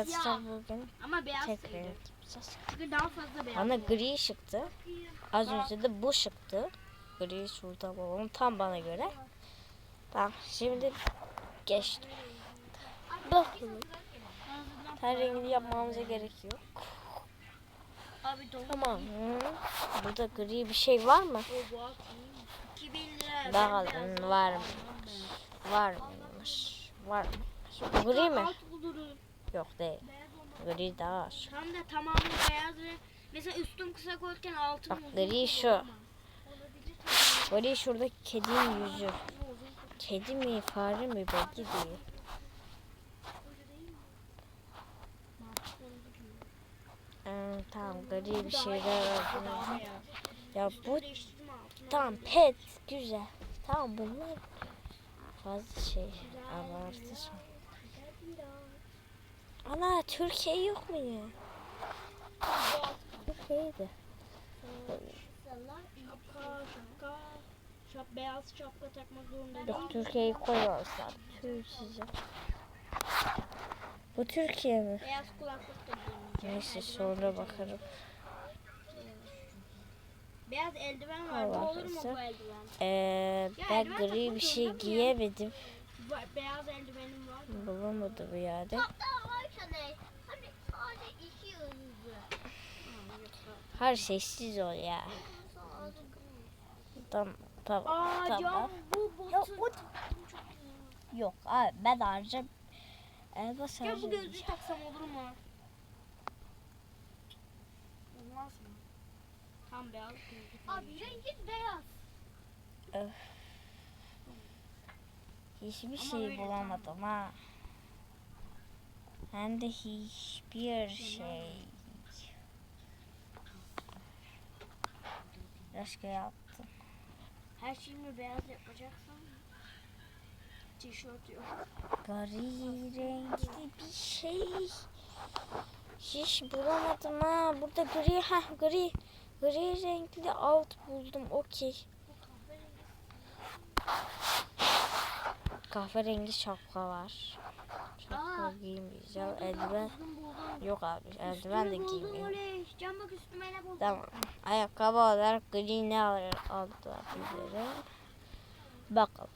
arkadaşlar bugün Ama beyaz sayılır. yapacağız. Çünkü daha fazla beyaz. Bana gri çıktı. Az önce de bu çıktı. Gri sultan babam tam bana göre. Tamam şimdi geçtim. Bakalım. Her rengini yapmamıza gerek yok. Tamam. Burada gri bir şey var mı? O bu 2000 lira. Bakalım var mı? Var mıymış? Var mı? Gri mi? Yok değil. Gri daha. Tam da tamamı beyaz ve mesela üstüm kısa koyarken altım Bak, uzun gri şu. Gri şurada kedinin yüzü. Kedi mi fare mi belli değil. Hmm, tamam gri bir şeyler var. Ya bu tamam pet güzel. Tamam bunlar fazla şey abartı son. Ana Türkiye yok mu ya? Türkiye'de. Şapka, şapka. Şap, beyaz şapka takmak zorunda değil. Yok Türkiye'yi. Tüh size. Bu Türkiye mi? Beyaz kulaklık da giymeyeceğim. Neyse sonra bakarım. Beyaz eldiven var. Bu Allah olur mu bu eldiven? Ee, Ya ben eldiven gri bir şey giyemedim. Bu- Beyaz eldivenim var. Bulamadım yani. Hatta varsa Hani. Her sessiz ol ya. Tamam tamam Aa tamam. Can bu Yok, abi ben harcam. Elbas Ya bu gözlüğü taksam olur mu? Olmaz mı? Tam beyaz gözlük. Abi rengi beyaz. Hiçbir Ama şey bulamadım ha. Hem de hiçbir şey. Başka yaptım. Her şeyimi beyaz yapacaksan tişört yok. Gri renkli bir şey. Hiç bulamadım ha. Burada gri ha gri. Gri renkli alt buldum. Okey. Kahverengi şapka var. Şapka giymeyeceğim. Eldiven yok abi. Eldiven de giymiyorum. oley. Can bak üstüme ne buldum. Tamam. Ayakkabı olarak gri ne alabilirim. Bakalım.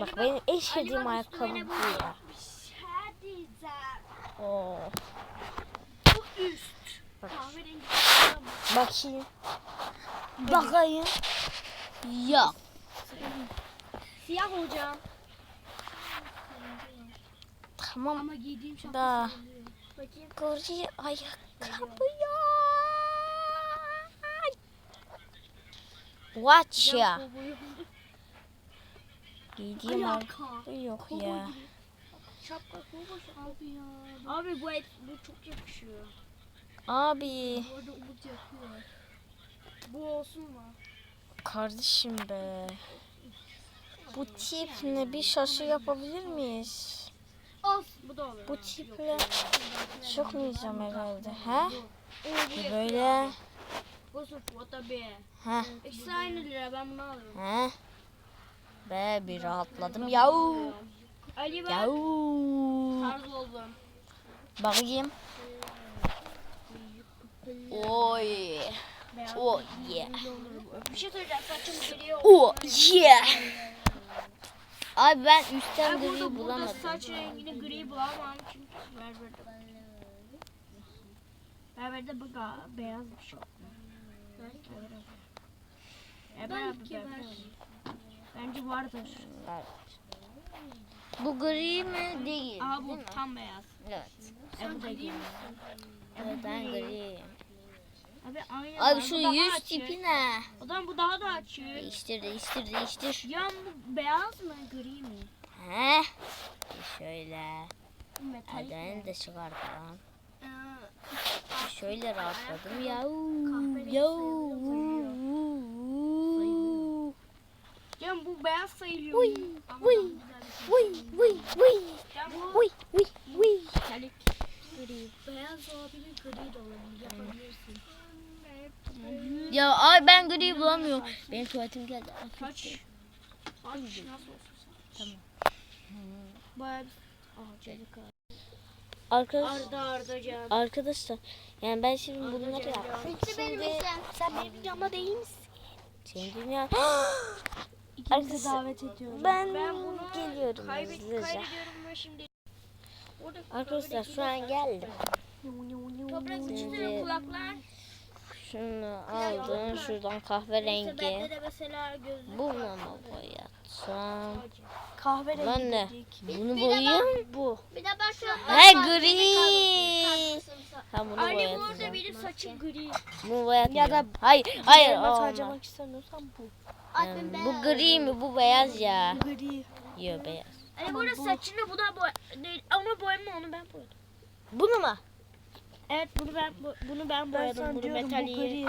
Bak benim en sevdiğim ayakkabı bu ya. Sen. Oo. Bu üst. Bak. Bakayım. Bakayım. Yok. Siyah hocam. Tamam. Ama giydiğim şapka Da. Bakayım. Gri ayakkabı ya. Watch ya. Giydiğim ayakkabı yok Kovboy ya. gibi. Şapka kovboy abi ya. Abi bu et, bu çok yakışıyor. Abi. Bu arada umut yakıyor. Bu olsun mu? Kardeşim be. Bu tip ne bir şaşı yapabilir miyiz? Of. Bu da olur. Bu çıkmayacağım herhalde. He? Böyle. Bu tabii. He. İkisi aynı lira ben bunu alıyorum. He. Be bir rahatladım. Yahu. Ali ben Yahu. tarz oldum. Bakayım. Oy. Oh yeah. Bir şey söyleyeceğim saçım oldu. Oh yeah. Abi ben üstten Ben gri burada, burada bulamadım. saç rengini gri bulamam çünkü berberde. Berberde bu ga- beyaz bir şey. Belki Eber abi berber. Bence vardır. Bu gri mi? Değil. Aha değil bu mi? tam beyaz. Evet. Sen gri misin? Evet ben griyim. Abi aynı Abi şu yüz tipi ne? Zaman bu daha da açık. Değiştir değiştir değiştir. Yan bu beyaz mı gri mi? He. Şöyle. Metalik Eldiven mi? de çıkartalım. Ee, Şöyle rahatladım. Ya. Ya. Can bu beyaz sayılıyor. Uy, uy, şey. Can bu Vıy vıy vıy. metalik gri. Beyaz olabilir gri de olabilir. Yapabilirsin. Ya ay ben gri bulamıyorum. Benim tuvaletim geldi. Kaç? Kaç nasıl olsun sen? Tamam. Bayağı abi. Arkadaş, Arda Arda Can. arkadaşlar yani ben şimdi bunları yaptım. Hepsi benim işim. Sen benim yanımda değil misin? Senin dünya... İkimizi Arkadaşlar, davet ediyorum. Ben, bunu geliyorum kaybet, hızlıca. kaydediyorum ve şimdi. Orada Arkadaşlar şu an geldim. Toprak Şimdi- içinde kulaklar. Şunu aldım. Şuradan kahverengi. Bende de mesela gözlük Bunu mu boyatsam? Kahverengi Lan ne? Bunu boyayayım. Bu. Bir de ben şu. He gri. Ha bunu Anne bu arada boyatacağım. benim saçım gri. Bunu boyatmayacağım. Ya da hayır, hayır olmaz. harcamak istemiyorsan bu. Yani bu gri mi? Bu beyaz ya. Gri. Yok beyaz. Anne bu arada saçını bu da boy ama boyama onu ben boyadım. Bunu mu? Evet bunu ben bu- bunu ben boyadım bunu metaliği.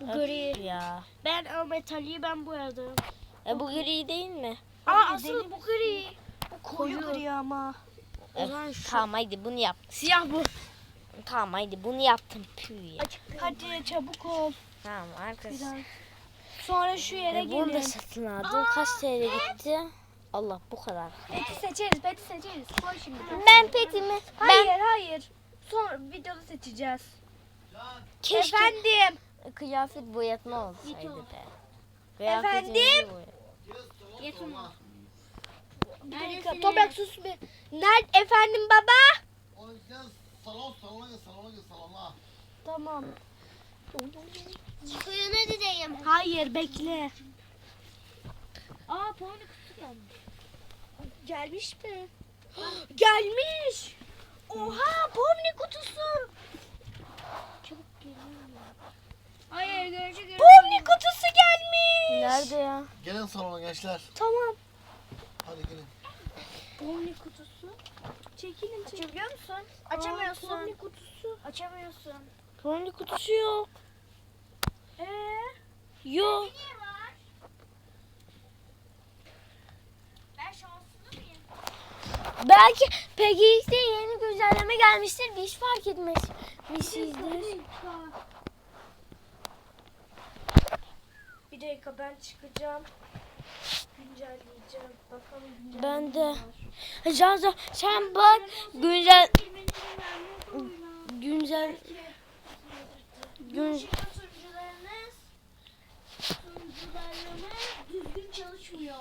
Bu Öf gri. Ya. Ben o metaliği ben boyadım. E bu gri değil mi? Aa asıl bu gri. Bu Koyu gri ama. E, tamam haydi bunu yap. Siyah bu. Tamam haydi bunu yaptım. Püh ya. Hadi çabuk ol. Tamam arkadaşlar. Sonra şu yere E, bunu da gelin. satın aldım. Kaç TL gitti? Allah bu kadar. Peti seçeriz, peti seçeriz. Koy şimdi. Ben petimi Hayır, hayır. Sonra videoda seçeceğiz. keşke Efendim. kıyafet boyatma olsaydı be. Efendim? Kıyafetimizi Bir dakika. Toprak sus bir. Nerede efendim baba? O yüzden salon salona gel salona gel salona. Tamam. Suyunu diyeyim. Hayır bekle. Aa puanı kutusu gelmiş. Gelmiş mi? gelmiş. Oha pomni kutusu. Çabuk geliyor. Hayır görüşürüz. Pomni kutusu gelmiş. Nerede ya? Gelin salona gençler. Tamam. Hadi gelin. Pomni kutusu. Çekilin çekilin. Açabiliyor musun? Açamıyorsun. Pomni kutusu. Açamıyorsun. Pomni kutusu yok. Ee? Yok. Belki PGX'de yeni güncelleme gelmiştir. İş fark etmişizdir. Bir dakika ben çıkacağım. Güncelleyeceğim. Bakalım güncelleme Ben de. var. Can Can sen bak güncel güncel gün düzgün çalışmıyor.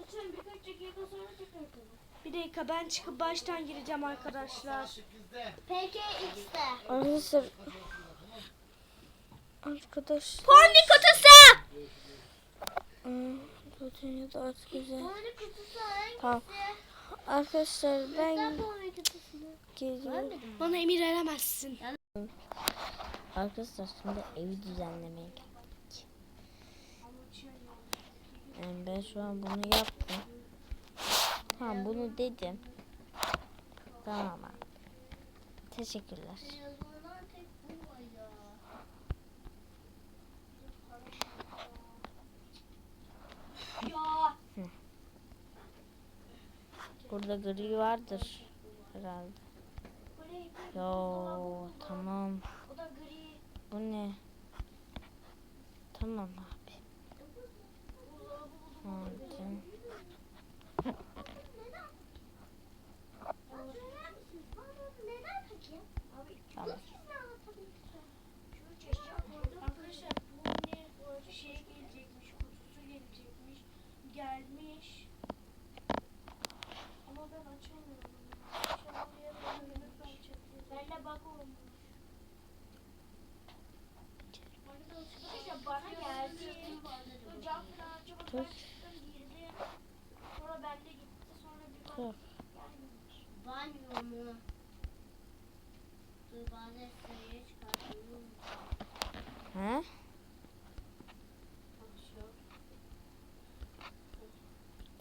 Lütfen birkaç dakika sonra tekrar. Bir dakika ben çıkıp baştan gireceğim arkadaşlar. PKX'de. arkadaşlar arkadaş Porni kutusu! bu dünyada artık güzel. Porno kutusu hangisi? Tamam. Arkadaşlar ben geliyorum. Bana emir veremezsin. Arkadaşlar şimdi evi düzenlemeye geldik. Yani ben şu an bunu yaptım. Tamam bunu dedim. Tamam abi. Teşekkürler. Burada gri vardır herhalde. Yo tamam. Bu ne? Tamam abi. Aldım. Neden peki? Tamam. Arkadaşlar bu ne şey gelecekmiş, kutusu gelecekmiş, gelmiş. Ama ben açamıyorum. İnşallah yarın öbür gün açabilirim. Ben de bak olmuş. Arkadaşlar bana geldi. Sonra cam falan açamadım. Ben çıktım girdim. Sonra bende gitti. Sonra bir baktım gelmemiş. Banyo mu? Dur bazen sayıya çıkartıyorum. He?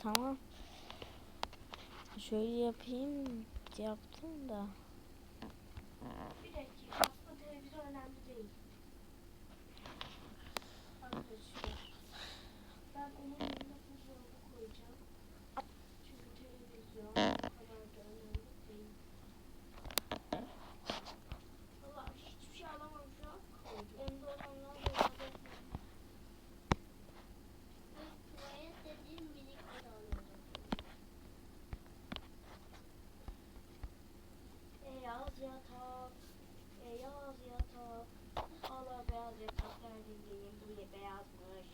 Tamam. Şöyle yapayım. Yaptım da. Bir dakika. yatak, beyaz yatak. Allah beyaz yatak verdiğim bu ne beyazmış.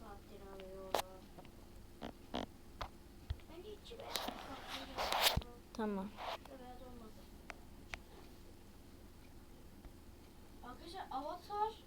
Saattir alıyorum. Bence içi beyaz. Tamam. Beyaz olmadı. Arkadaşlar avatar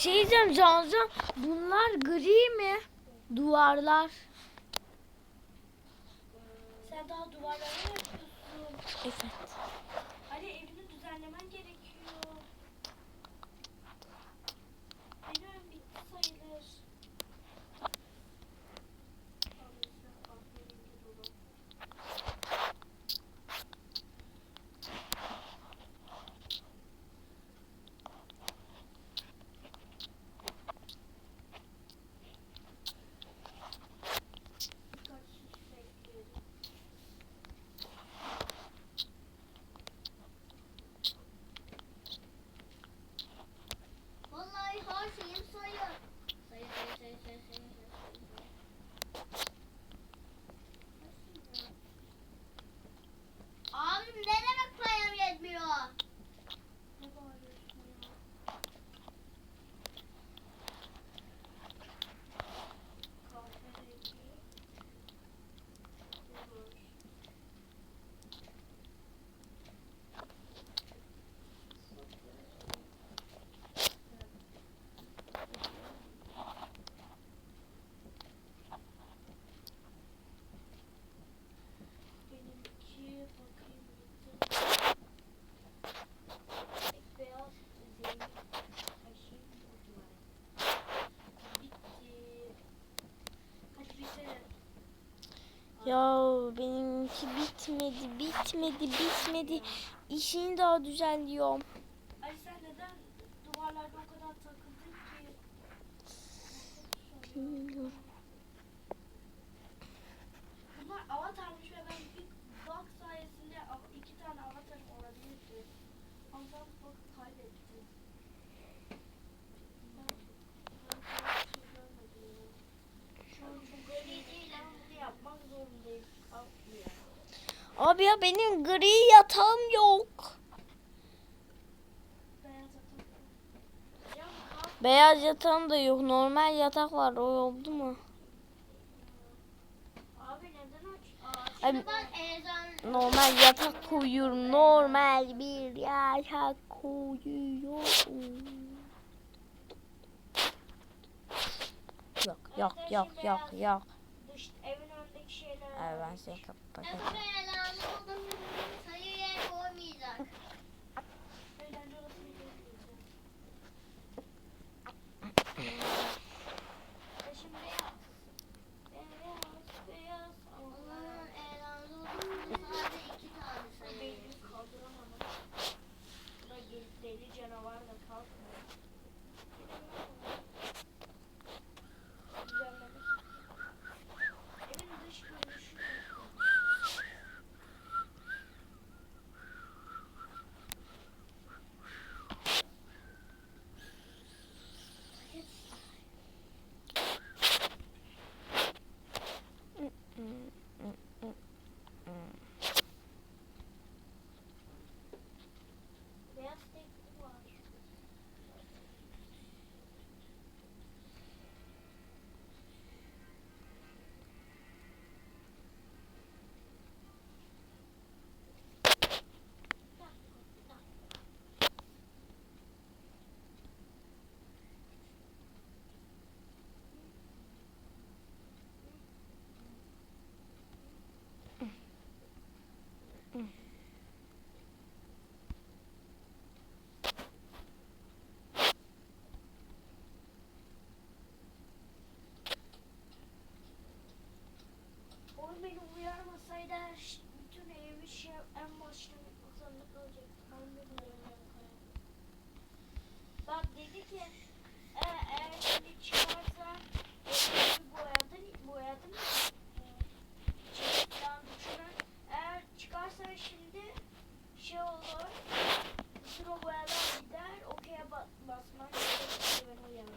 şey diyeceğim Cancan. Bunlar gri mi? Duvarlar. Sen daha duvarlara mı yapıyorsun? Evet. bitmedi bitmedi. İşini daha düzenliyorum. benim gri yatağım yok. Beyaz yatağım da yok. Normal yatak var. O oldu mu? Ay, normal yatak koyuyorum. Normal bir yatak koyuyorum. Yok yok yok yok yok. Evet ben seni kapatacağım olduğunu sayıya koymayacak. Bak dedi ki e, eğer şimdi çıkarsan e, boyadın, boyadın mı? Çelikten Eğer çıkarsan şimdi şey olur. Bütün o boyalar gider. Okey'e bas, basman gerekiyor. Ben uyardım.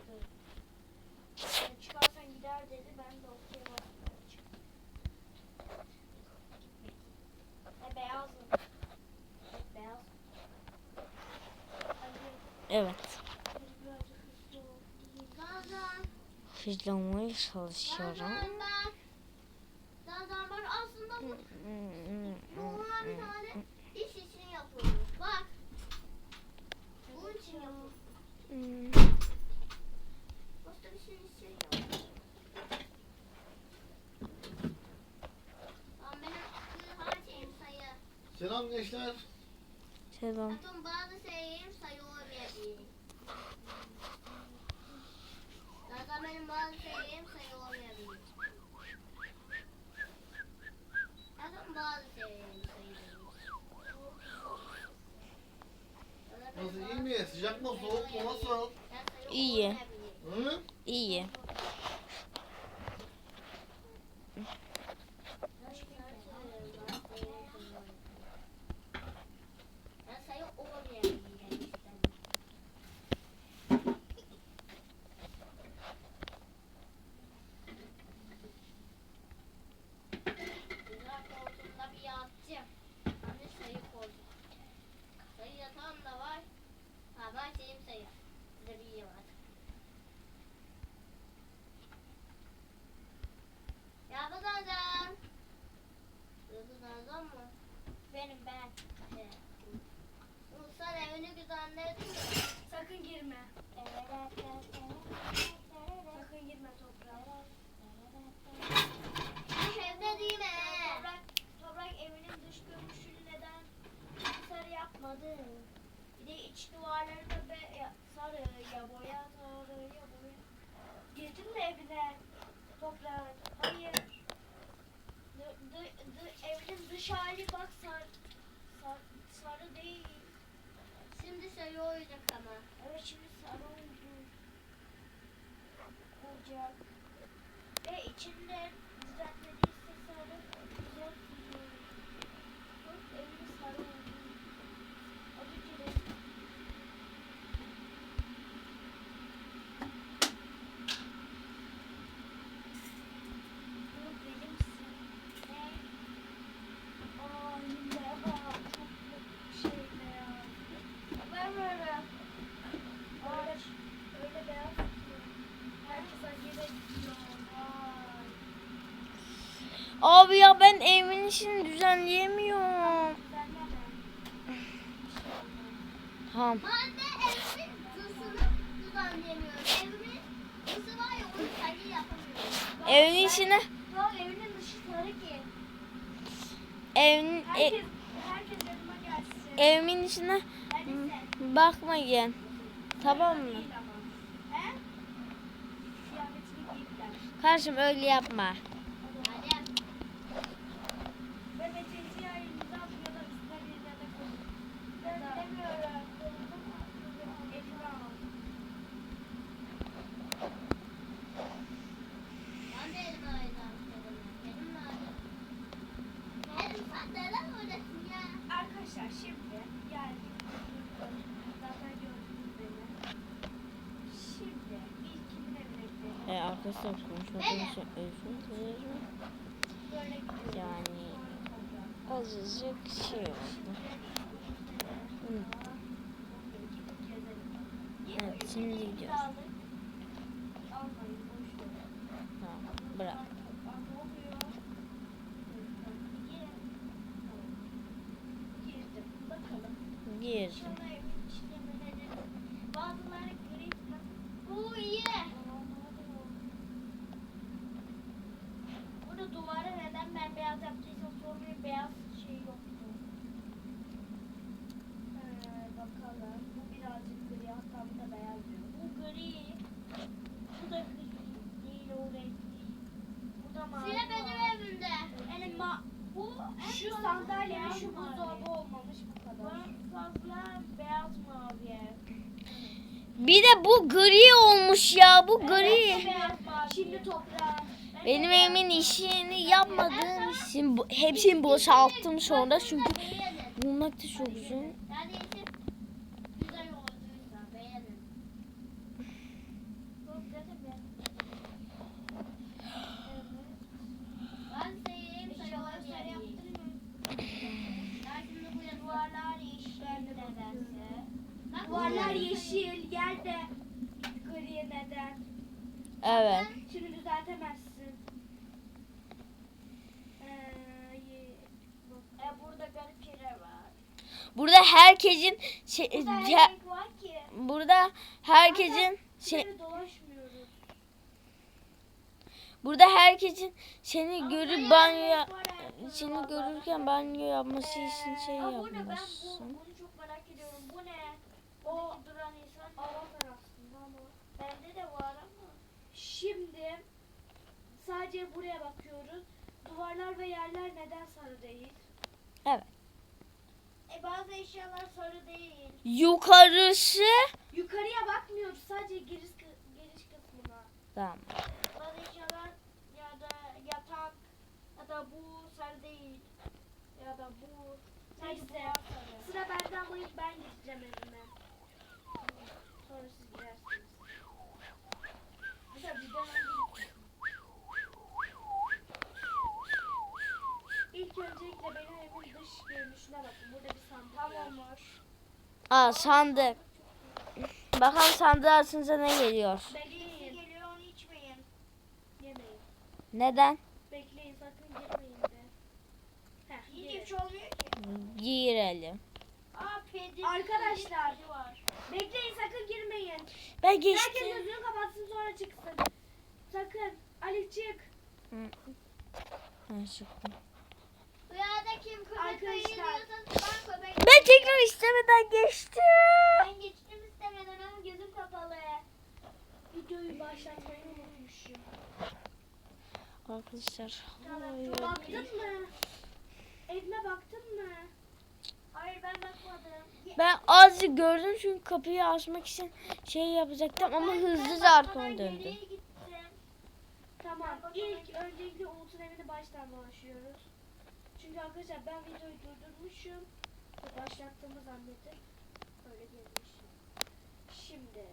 Yani e, çıkarsan gider dedi. Ben de okey'e basmaya çıktım. E, beyaz mı? Evet. Beyaz. Evet. Hızlamaya çalışıyorum. Bak aslında bu normal bir tane iş için yapılmış. Bak. Bunun için yapılmış. Başka bir şey için. Selam gençler. Selam. Zaten bazı şeyim sayı olmayabilir. Zaten benim bazı şeyim sayı olmayabilir. Zaten bazı şeyim sayı Nasıl iyi mi? Sıcak mı? Soğuk mu? Nasıl? İyi. Hı? İyi. Ben sayı olmayabilirim. Güzel koltuğumda bir yatacağım. Hani sayı koltuğu. Sayı yatağım da var. Ha ben şeyim sayı. Size bir iyi var. Ya bu Nazan. Bu Nazan mı? Benim ben. Sen evini güzelledin mi? Sakın girme. Sakın girme toprağa. Evde değil mi? Toprak, toprak evinin dış görünüşünü neden sarı yapmadı? Bir de iç duvarları da be, ya, sarı ya boya sarı ya boya. Girdin mi evine? Toprak. Hayır. Dı, dı, evinin dış hali bak sar, sar, sarı değil. Şimdi sayı olacak ama. Evet şimdi sarı oldu. Olacak. Ve içinde düzenlediyse sarı güzel duruyor. Bak evde sarı oldu. Az önce de Bu benimsin. Ne? Aa yine bak. Çok şey beyaz. Ben böyle. Öyle, öyle beyaz tutuyor. Herkes acele gidiyor. Vay. Abi ya ben evimin işini düzenleyemiyorum. Tamam. Evin işine Yok evinin dışı sarı ki. evin e, Herkes, herkes yanıma gelsin. evimin içine Neredesin? bakmayın. Tamam mı? Kardeşim öyle yapma. Hadi. Ve metreci yayınımıza ya da üstüne bir ya da koy. Ben demiyorum. Elini al. Ben de elime ayırdım. Benim lazım. Benim saçlarım oradasın ya. Arkadaşlar şimdi geldik. Zaten gördünüz beni. Şimdi ilk kimin evine gidelim? E, arkadaşlar konuşmadığım için özür dilerim. Böyle gidiyoruz. Yani Sonra azıcık şey oldu. Evet şimdi gidiyoruz. Tamam bırak. Girdim. Bu iyi. Burada duvara neden ben beyaz yaptıysam sormayın beyaz şey yoktu. Ee, bakalım. Bu birazcık gri hatta bu da beyaz diyor. Bu gri. Bu da gri. Değil o renk değil. Bu da mavi. Sıra var. benim evimde. Yani ma bu şu sandalye ve şu buzdolabı olmamış bu kadar. Fazla beyaz mavi. Bir de bu gri olmuş ya bu gri. Şimdi toprağa. Benim evimin işini yapmadığım için bu, hepsini boşalttım sonra çünkü bulmak da çok duvarlar yeşil. Bak Duvarlar yeşil, yer de gri neden? Evet. Şimdi düzeltemezsin. Ee, E, burada garip şeyler var. Burada herkesin şey, Burada ya- var ki. burada herkesin şey burada herkesin seni görüp Ama banyo her renk seni görürken banyo yapması için şey Aa, bu yapmışsın. bunu çok merak ediyorum. Bu ne? O Buradaki duran insan. avatar aslında ama. Bende de var ama. Şimdi sadece buraya bakıyoruz. Duvarlar ve yerler neden sarı değil? E, bazı eşyalar sarı değil. Yukarısı Yukarıya bakmıyoruz. Sadece giriş, giriş kısmına. tamam. Bazı eşyalar ya da yatak ya da bu sarı değil. Ya da bu. Neyse. Sıra bende ama ilk ben gideceğim evime. Sonra siz gidersiniz. Mesela bizden önce İlk öncelikle benim evimin dış görünüşüne bakın. Burada bir sandık var. Tamammış. Aa sandık. Bakalım sandığı açınca ne geliyor? Bekleyin. geliyor onu içmeyin. Yemeyin. Neden? Bekleyin sakın girmeyin de. Heh, şey olmuyor ki. Girelim. Aa pedi. Arkadaşlar. pedi var. Bekleyin sakın girmeyin. Ben Herkes geçtim. gözünü kapatsın sonra çıksın. Sakın. Ali çık. Çıktım. Bayılıyorsa ben köpek. Ben tekrar istemeden geçtim. Ben geçtim istemeden ama gözüm kapalı. Videoyu başlatmayı unutmuşum. Arkadaşlar. Baktın mı? Evime baktın mı? Hayır ben bakmadım. Ben azıcık gördüm çünkü kapıyı açmak için şey yapacaktım ama Ben- arkama bakmadan döndüm. Tamam. Ben İlk öncelikle Umut'un evini baştan başlıyoruz. Çünkü arkadaşlar ben videoyu durdurmuşum. Başlattığımı zannedip öyle gelmişim. Şimdi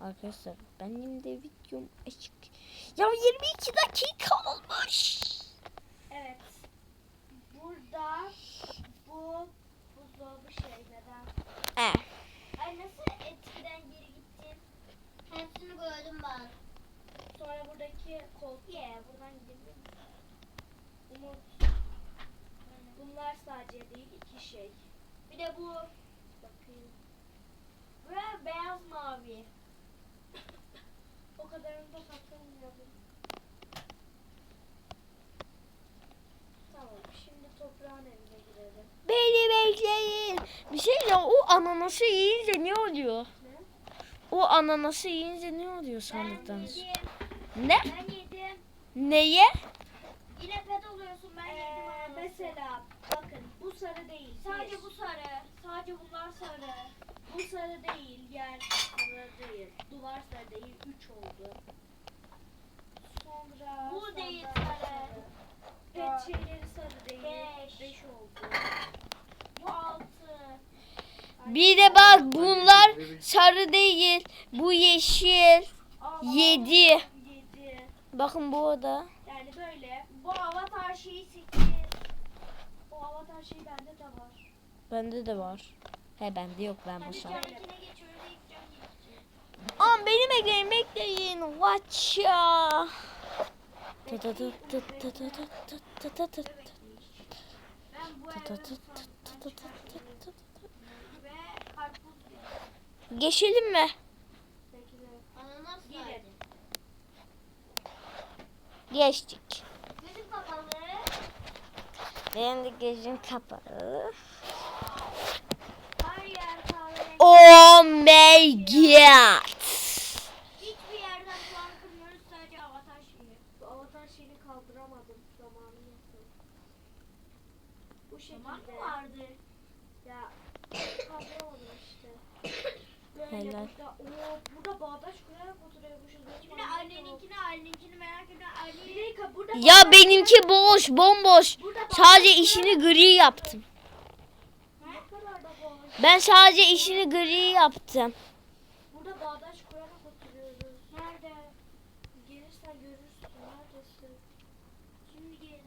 Arkadaşlar benim de videom açık. Ya 22 dakika olmuş. evet. Burada bu buzdolabı şey neden? Eh. Ay nasıl eskiden geri gittin? Hepsini gördüm ben. Sonra buradaki koltuk. Ye buradan gidebilir? Umut. Bunlar sadece değil iki şey. Bir de bu Bakayım. ve beyaz mavi. O kadarını da saklamıyorum. Tamam şimdi toprağın evine girelim. Beni bekleyin. Bir şey ya o ananası yiyince ne oluyor? Ne? O ananası yiyince ne oluyor Ben sandıktan? yedim. Ne? Ben yedim. Neye? Yine pet oluyorsun ben yedim. Ee, ananası. mesela bakın bu sarı değil. Sadece bir. bu sarı. Sadece bunlar sarı. Bu sarı değil. Yer sarı değil. Duvar sarı değil. Üç oldu. Sonra Bu değil sandalye sarı. Pet şeyleri sarı değil. Beş. Beş oldu. Bu altı. Bir de bak bunlar sarı değil. Bu yeşil. Altı, Yedi. Yedi. Bakın bu oda. Yani böyle. Bu avatar şeyi 8. O avatar şeyi bende de var. Bende de var. He bende yok ben Hadi boşa. Am benim bekleyin bekleyin. Watch ya. Geçelim mi? Ananas geldi. Geçtik. Gözüm kapalı. Benim de gözüm kapalı. Her yer kahve. Oh my god. Hiçbir yerden puan kırmıyoruz sadece avatar şeyi. Bu avatar şeyini kaldıramadım. Zamanı yoktu. Bu Zaman şekilde. mı vardı? Ya kaldıramadım işte. Böyle Helal. burada, oo, burada bağdaş kurarak oturuyormuşuz. Benim Şimdi annem yok. Anneninkini anneninkini merak Annenin Ya benimki boş, bomboş. Sadece işini gri yaptım. Ben sadece işini gri yaptım. Burada bağdaş kurarak oturuyoruz. nerede? Gelirsen görürsün. Neredesin? Şimdi.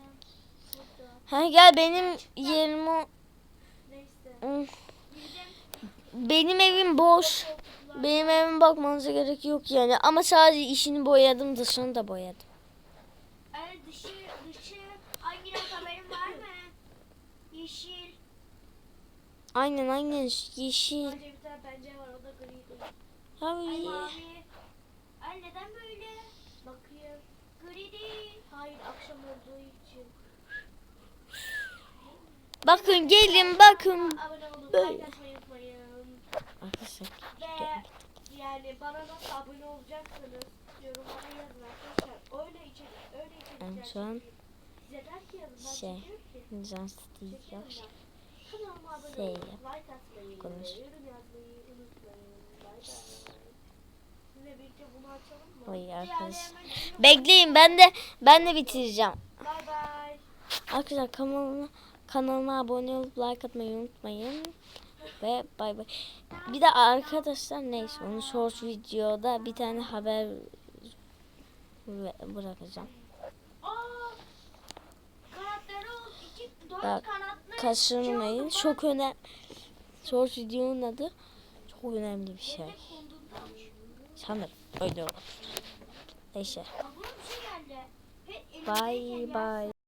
Burada. Ha gel benim yerime. Neyse. Benim evim boş. Benim evime bakmanıza gerek yok yani. Ama sadece işini boyadım dışını da boyadım. Ee, dışı, dışı hangi renk haberin var mı? Yeşil. Aynen aynen yeşil. Sadece bir tane pencere var o da gri değil. Ay Abi. mavi. Ay neden böyle? Bakayım. Gri değil. Hayır akşam olduğu için. Bakın gelin bakın. Abone olun. Böyle. Like atmayı unutmayın. Arkadaşlar. Ve yani bana nasıl abone olacaksınız yorumlara yazın arkadaşlar. Öyle içerik, öyle ki yazın. Ben şey. Can Steve abone Şey yap. Like atmayı, Konuş. yorum yazmayı unutmayın. Bay bay. Sizinle birlikte bunu açalım mı? Vay Diğerlerine arkadaş. Bekleyin ben de ben de bitireceğim. Bay bay. Arkadaşlar kanalıma kanalıma abone olup like atmayı unutmayın. Ve bay bay. Bir de arkadaşlar neyse onu short videoda bir tane haber bırakacağım. Bak. Kaçırmayın. Çok önemli. Short videonun adı çok önemli bir şey. Sanırım öyle olur. Neyse. Aklıma bir